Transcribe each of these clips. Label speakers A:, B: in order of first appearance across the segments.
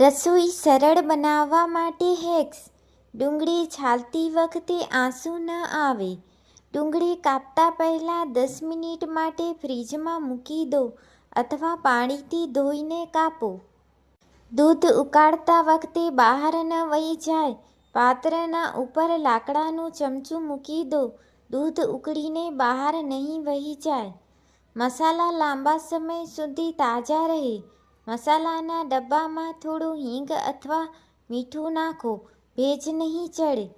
A: રસોઈ સરળ બનાવવા માટે હેક્સ. ડુંગળી છાલતી વખતે આંસુ ન આવે. ડુંગળી કાપતા પહેલાં દસ મિનિટ માટે ફ્રીજમાં મૂકી દો અથવા પાણીથી ધોઈને કાપો. દૂધ ઉકાળતા વખતે બહાર ન વહી જાય. પાત્રના ઉપર લાકડાનું ચમચું મૂકી દો. દૂધ ઉકળીને બહાર નહીં વહી જાય. મસાલા લાંબા સમય સુધી તાજા રહે. મસાલાના ડબ્બામાં થોડું હિંગ અથવા મીઠું નાખો. ભેજ નહીં ચડે.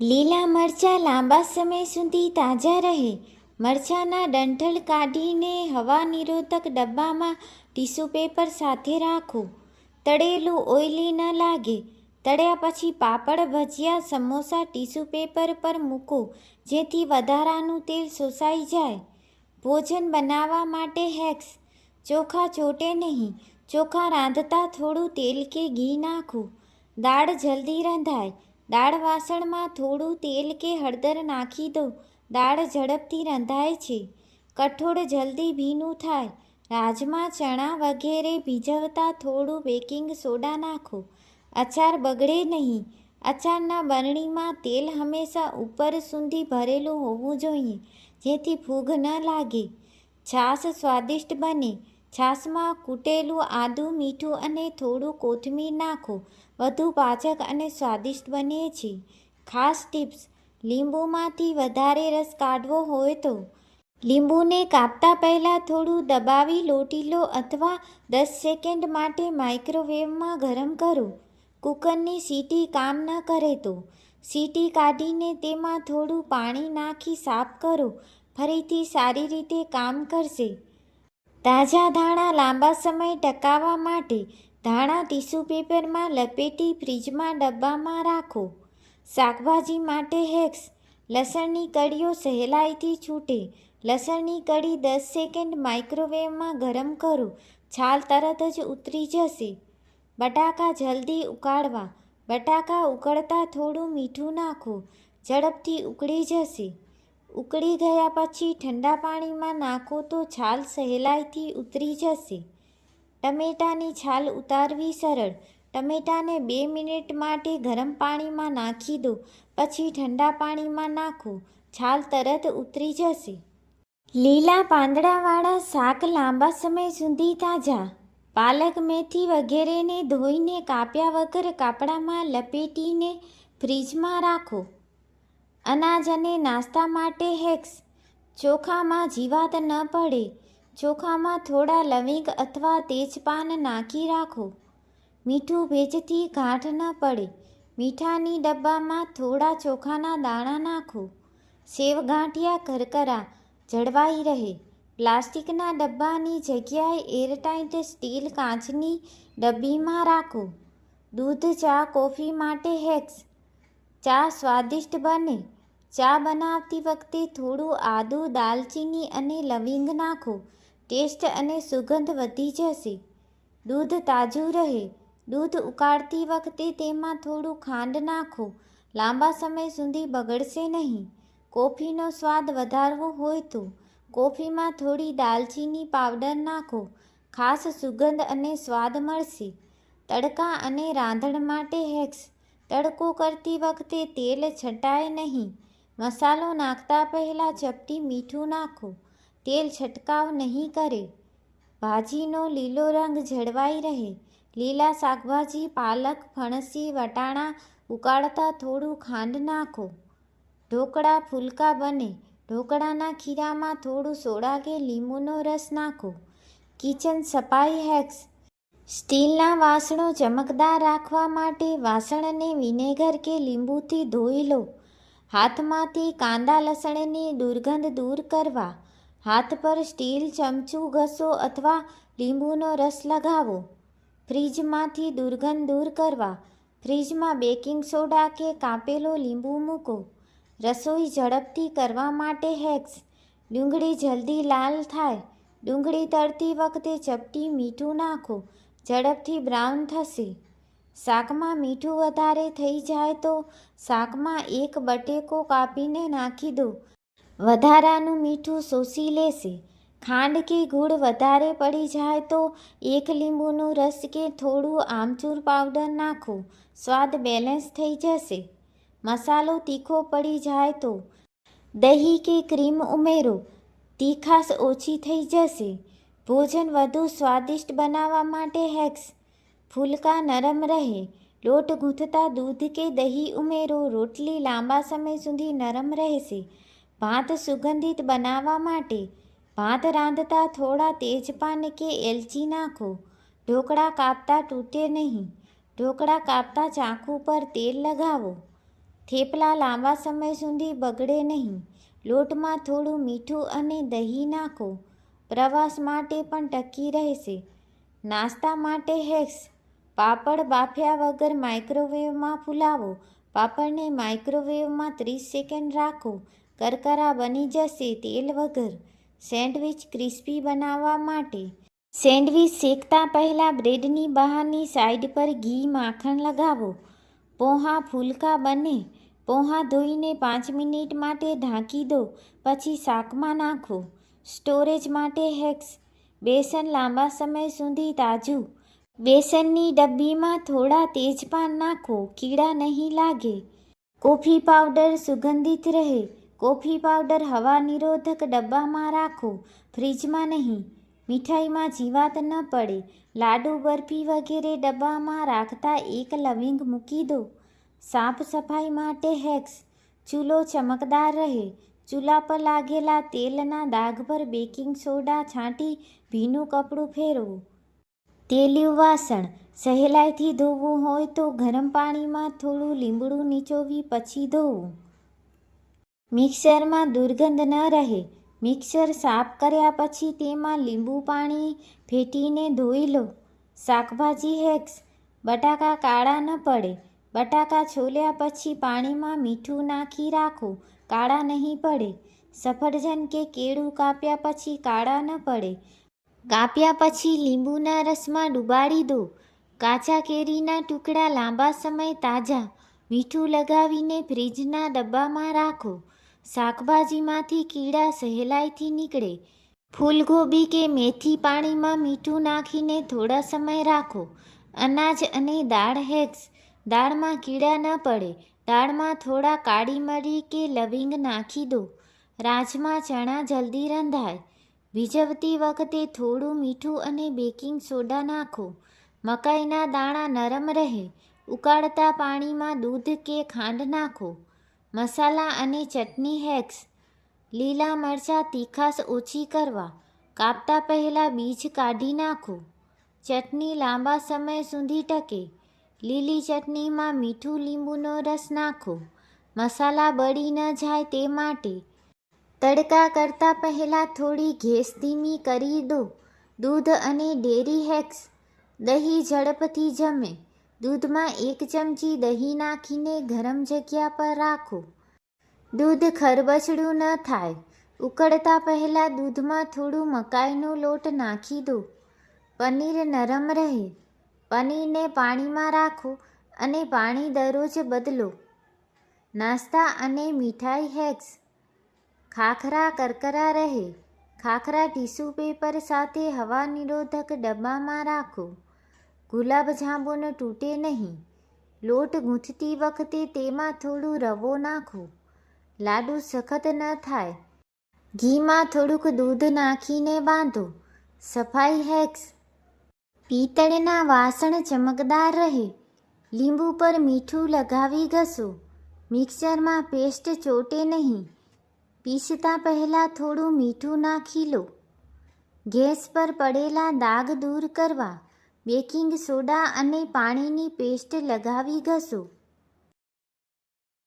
A: લીલા મરચાં લાંબા સમય સુધી તાજા રહે. મરચાંના ડંઠલ કાઢીને હવા નિરોધક ડબ્બામાં ટીશ્યુ પેપર સાથે રાખો. તળેલું ઓઇલી ન લાગે. તળ્યા પછી પાપડ ભજીયા સમોસા ટીશ્યુ પેપર પર મૂકો, જેથી વધારાનું તેલ શોષાઈ જાય. ભોજન બનાવવા માટે હેક્સ. ચોખા ચોટે નહીં. ચોખા રાંધતા થોડું તેલ કે ઘી નાખો. દાળ જલ્દી રંધાય. દાળ વાસણમાં થોડું તેલ કે હળદર નાખી દો દાળ ઝડપથી રંધાય છે. કઠોળ જલ્દી ભીનું થાય. રાજમા ચણા વગેરે ભીજવતા થોડું બેકિંગ સોડા નાખો. અચાર બગડે નહીં. અચારના બરણીમાં તેલ હંમેશા ઉપર સુધી ભરેલું હોવું જોઈએ, જેથી ફૂગ ન લાગે. છાશ સ્વાદિષ્ટ બને. છાશમાં કૂટેલું આદું, મીઠું અને થોડું કોથમીર નાખો. વધુ પાચક અને સ્વાદિષ્ટ બને છે. ખાસ ટિપ્સ, લીંબુમાંથી વધારે રસ કાઢવો હોય તો. લીંબુને કાપતા પહેલાં થોડું દબાવી લોટી લો અથવા દસ સેકન્ડ માટે માઇક્રોવેવમાં ગરમ કરો. કૂકરની સીટી કામ ન કરે તો. સીટી કાઢીને તેમાં થોડું પાણી નાખી સાફ કરો. ફરીથી સારી રીતે કામ કરશે. તાજા ધાણા લાંબા સમય ટકાવવા માટે ધાણા ટીશ્યુ પેપરમાં લપેટી ફ્રીજમાં ડબ્બામાં રાખો. શાકભાજી માટે હેક્સ. લસણની કળીઓ સહેલાઈથી છૂટે. લસણની કળી દસ સેકન્ડ માઇક્રોવેવમાં ગરમ કરો. છાલ તરત જ ઉતરી જશે. બટાકા જલ્દી ઉકાળવા. બટાકા ઉકળતા થોડું મીઠું નાખો. ઝડપથી ઉકળી જશે. ઉકળી ગયા પછી ઠંડા પાણીમાં નાખો તો છાલ સહેલાઈથી ઉતરી જશે. ટમેટાની છાલ ઉતારવી સરળ. ટમેટાને બે મિનિટ માટે ગરમ પાણીમાં નાખી દો, પછી ઠંડા પાણીમાં નાખો. છાલ તરત ઉતરી જશે. લીલા પાંદડાવાળા શાક લાંબા સમય સુધી તાજા. પાલક, મેથી વગેરેને ધોઈને કાપ્યા વગર કાપડામાં લપેટીને ફ્રીજમાં રાખો. અનાજ અને નાસ્તા માટે હેક્સ. ચોખામાં જીવાત ન પડે. ચોખામાં થોડા લવિંગ અથવા તેજપાન નાખી રાખો. મીઠું ભેજથી ગાંઠ ન પડે. મીઠાની ડબ્બામાં થોડા ચોખાના દાણા નાખો. સેવ ગાંઠિયા કરકરા જળવાઈ રહે. પ્લાસ્ટિકના ડબ્બાની જગ્યાએ એરટાઇટ સ્ટીલ કાચની ડબ્બીમાં રાખો. દૂધ, ચા, કોફી માટે હેક્સ. ચા સ્વાદિષ્ટ બને. ચા બનાવતી વખતે થોડું આદું, દાલચીની અને લવિંગ નાખો. ટેસ્ટ અને સુગંધ વધી જશે. દૂધ તાજું રહે. દૂધ ઉકાળતી વખતે તેમાં થોડું ખાંડ નાખો. લાંબા સમય સુધી બગડશે નહીં. કોફીનો સ્વાદ વધારવો હોય તો કોફીમાં થોડી દાલચીની પાવડર નાખો. ખાસ સુગંધ અને સ્વાદ મળશે. તડકા અને રાંધણ માટે હેક્સ. તડકો કરતી વખતે તેલ છટાય નહીં. મસાલો નાખતા પહેલાં ચપટી મીઠું નાખો. તેલ છંટકાવ નહીં કરે. ભાજીનો લીલો રંગ જળવાઈ રહે. લીલા શાકભાજી, પાલક, ફણસી, વટાણા ઉકાળતા થોડું ખાંડ નાખો. ઢોકળા ફૂલકા બને. ઢોકળાના ખીરામાં થોડું સોડા કે લીંબુનો રસ નાખો. કિચન સફાઈ હેક્સ. સ્ટીલના વાસણો ચમકદાર રાખવા માટે વાસણને વિનેગર કે લીંબુથી ધોઈ લો. હાથમાંથી કાંદા લસણની દુર્ગંધ દૂર કરવા, હાથ પર સ્ટીલ ચમચું ઘસો અથવા લીંબુનો રસ લગાવો. ફ્રીજમાંથી દુર્ગંધ દૂર કરવા, ફ્રીજમાં બેકિંગ સોડા કે કાપેલો લીંબુ મૂકો. રસોઈ ઝડપથી કરવા માટે હેક્સ. ડુંગળી જલ્દી લાલ થાય. ડુંગળી તળતી વખતે ચપટી મીઠું નાખો. ઝડપથી બ્રાઉન થશે. શાકમાં મીઠું વધારે થઈ જાય તો શાકમાં એક બટેકો કાપીને નાખી દો. વધારાનું મીઠું શોષી લેશે. ખાંડ કે ગુળ વધારે પડી જાય તો એક લીંબુનો રસ કે થોડું આમચૂર પાવડર નાખો. સ્વાદ બેલેન્સ થઈ જશે. મસાલો તીખો પડી જાય તો. દહીં કે ક્રીમ ઉમેરો. તીખાશ ઓછી થઈ જશે. ભોજન વધુ સ્વાદિષ્ટ બનાવવા માટે હેક્સ ફૂલકા નરમ રહે, લોટ ગૂંથતા દૂધ કે દહીં ઉમેરો, રોટલી લાંબા સમય સુધી નરમ રહેશે. ભાત સુગંધિત બનાવવા માટે ભાત રાંધતા થોડા તેજપાન કે એલચી નાખો. ઢોકળા કાપતા તૂટે નહીં. ઢોકળા કાપતા ચાકુ પર તેલ લગાવો. થેપલા લાંબા સમય સુધી બગડે નહીં. લોટમાં થોડું મીઠું અને દહીં નાખો. પ્રવાસ માટે પણ ટકી રહેશે. નાસ્તા માટે હેક્સ પાપડ બાફ્યા વગર માઇક્રોવેવમાં ફૂલાવો. પાપડને માઇક્રોવેવમાં ત્રીસ સેકન્ડ રાખો. કરકરા બની જશે તેલ વગર. સેન્ડવિચ ક્રિસ્પી બનાવવા માટે. સેન્ડવિચ શેકતા પહેલાં બ્રેડની બહારની સાઈડ પર ઘી માખણ લગાવો. પોહા ફૂલકા બને. પોહા ધોઈને પાંચ મિનિટ માટે ઢાંકી દો. પછી શાકમાં નાખો. સ્ટોરેજ માટે હેક્સ. બેસન લાંબા સમય સુધી તાજું. બેસનની ડબ્બીમાં થોડા તેજપાન નાખો, કીડા નહીં લાગે. કોફી પાવડર સુગંધિત રહે. કોફી પાવડર હવા નિરોધક ડબ્બામાં રાખો. ફ્રીજમાં નહીં. મીઠાઈમાં જીવાત ન પડે. લાડુ, બરફી વગેરે ડબ્બામાં રાખતા એક લવિંગ મૂકી દો. સાફ સફાઈ માટે હેક્સ. ચૂલો ચમકદાર રહે. ચૂલા પર લાગેલા તેલના દાગ પર બેકિંગ સોડા છાંટી ભીનું કપડું ફેરવો. તેલિયું વાસણ. સહેલાઈથી ધોવું હોય તો ગરમ પાણીમાં થોડું લીંબડું નીચોવી પછી ધોવું. મિક્સરમાં દુર્ગંધ ન રહે. મિક્સર સાફ કર્યા પછી તેમાં લીંબુ પાણી ફેટીને ધોઈ લો. શાકભાજી હેક્સ. બટાકા કાળા ન પડે. બટાકા છોલ્યા પછી પાણીમાં મીઠું નાખી રાખો. કાળા નહીં પડે. સફરજન કે કેળું કાપ્યા પછી કાળા ન પડે. કાપ્યા પછી લીંબુના રસમાં ડુબાડી દો. કાચા કેરીના ટુકડા લાંબા સમય તાજા. મીઠું લગાવીને ફ્રીજના ડબ્બામાં રાખો. શાકભાજીમાંથી કીડા સહેલાઈથી નીકળે. ફૂલગોબી કે મેથી પાણીમાં મીઠું નાખીને થોડા સમય રાખો. અનાજ અને દાળ હેક્સ. દાળમાં કીડા ન પડે. દાળમાં થોડા કાળી મરી કે લવિંગ નાખી દો. રાજમાં ચણા જલ્દી રંધાય. ભીજવતી વખતે થોડું મીઠું અને બેકિંગ સોડા નાખો. મકાઈના દાણા નરમ રહે. ઉકાળતા પાણીમાં દૂધ કે ખાંડ નાખો. મસાલા અને ચટણી હેક્સ. લીલા મરચાં તીખાશ ઓછી કરવા. કાપતા પહેલાં બીજ કાઢી નાખો. ચટણી લાંબા સમય સુધી ટકે. લીલી ચટણીમાં મીઠું લીંબુનો રસ નાખો. મસાલા બળી ન જાય તે માટે તડકા કરતાં પહેલાં થોડી ઘેસ ધીમી કરી દો. દૂધ અને ડેરી હેક્સ. દહીં ઝડપથી જમે. દૂધમાં એક ચમચી દહીં નાખીને ગરમ જગ્યા પર રાખો. દૂધ ખરબચડું ન થાય. ઉકળતા પહેલાં દૂધમાં થોડું મકાઈનો લોટ નાખી દો. પનીર નરમ રહે. પનીરને પાણીમાં રાખો અને પાણી દરરોજ બદલો. નાસ્તા અને મીઠાઈ હેક્સ. ખાખરા કરકરા રહે. ખાખરા ટીશ્યુ પેપર સાથે હવા નિરોધક ડબ્બામાં રાખો. ગુલાબ જાંબુને તૂટે નહીં. લોટ ગૂંથતી વખતે તેમાં થોડું રવો નાખો. લાડુ સખત ન થાય. ઘીમાં થોડુંક દૂધ નાખીને બાંધો. સફાઈ હેક્સ. પિત્તળના વાસણ ચમકદાર રહે. લીંબુ પર મીઠું લગાવી ઘસો. મિક્સરમાં પેસ્ટ ચોટે નહીં. પીસતા પહેલાં થોડું મીઠું નાખી લો. ગેસ પર પડેલા દાગ દૂર કરવા બેકિંગ સોડા અને પાણીની પેસ્ટ લગાવી ઘસો.